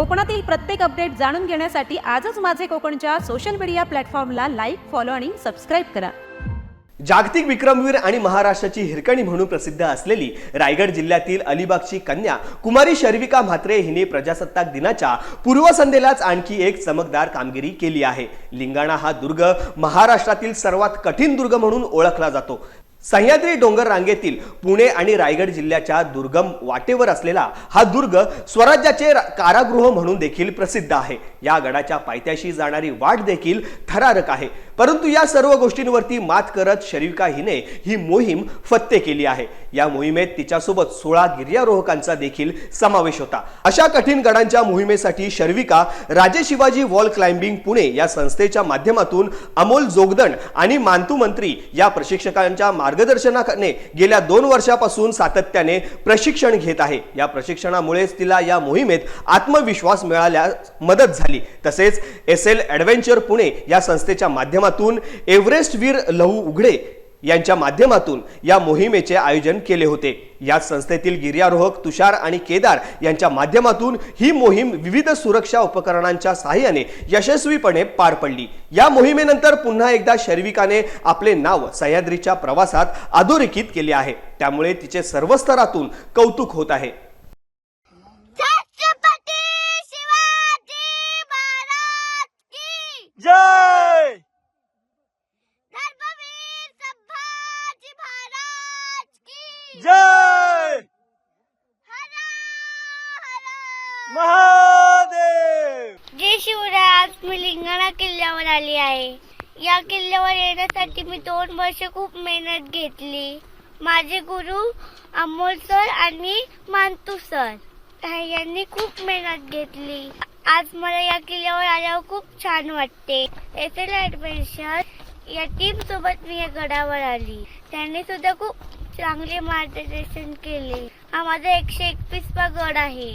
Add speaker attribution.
Speaker 1: कोकणातील प्रत्येक अपडेट जाणून घेण्यासाठी आजच माझे कोकणच्या सोशल मीडिया प्लॅटफॉर्मला लाईक फॉलो आणि सबस्क्राईब करा.
Speaker 2: जागतिक विक्रमवीर आणि महाराष्ट्राची हिरकणी म्हणून प्रसिद्ध असलेली रायगड जिल्ह्यातील अलिबागची कन्या कुमारी शर्विका म्हात्रे हिने प्रजासत्ताक दिनाच्या पूर्वसंध्येलाच आणखी एक चमकदार कामगिरी केली आहे. लिंगाणा हा दुर्ग महाराष्ट्रातील सर्वात कठीण दुर्ग म्हणून ओळखला जातो. सह्याद्री डोंगर रांगेतील पुणे आणि रायगड जिल्ह्याच्या दुर्गम वाटेवर असलेला हा दुर्ग स्वराज्याचे कारागृह म्हणून देखील प्रसिद्ध आहे. या गडाच्या पायथ्याशी जाणारी वाट देखील थरारक आहे. परंतु या सर्व गोष्टींवरती मात करत शर्विका हिने ही मोहीम फत्ते केली आहे. या मोहिमेत तिच्यासोबत सोळा गिर्यारोहकांचा देखील समावेश होता. अशा कठीण गडांच्या मोहिमेसाठी शर्विका राजे शिवाजी वॉल क्लाइम्बिंग पुणे या संस्थेच्या माध्यमातून अमोल जोगदण आणि मानतू मंत्री या प्रशिक्षकांच्या मार्गदर्शनाने गेल्या दोन वर्षापासून सातत्याने प्रशिक्षण घेत आहे. या प्रशिक्षणामुळेच तिला या मोहिमेत आत्मविश्वास मिळाल्यास मदत झाली. तसेच एस एल ॲडव्हेंचर पुणे या संस्थेच्या माध्यमातून एव्हरेस्ट वीर लहू उघडे यांच्या माध्यमातून या मोहिमेचे आयोजन केले होते. याच संस्थेतील गिर्यारोहक तुषार आणि केदार यांच्या माध्यमातून ही मोहीम विविध सुरक्षा उपकरणांच्या सहाय्याने यशस्वीपणे पार पडली. या मोहिमेनंतर पुन्हा एकदा शर्विकाने आपले नाव सह्याद्रीच्या प्रवासात अधोरेखित केले आहे. त्यामुळे तिचे सर्व स्तरातून कौतुक होत आहे. महादेव!
Speaker 3: जय शिवराय आज मी लिंगाणा किल्ल्यावर आली आहे. या किल्ल्यावर येण्यासाठी मी दोन वर्ष खूप मेहनत घेतली. माझे गुरु अमोल सर आणि मांतू सर यांनी खूप मेहनत घेतली. आज मला या किल्ल्यावर आल्यावर खूप छान वाटते. एस एल ऍडव्हेंचर या टीम सोबत मी या गडावर आली. त्यांनी सुद्धा खूप चांगले मार्गदर्शन केले. हा माझा एकशे एकवीस गड आहे.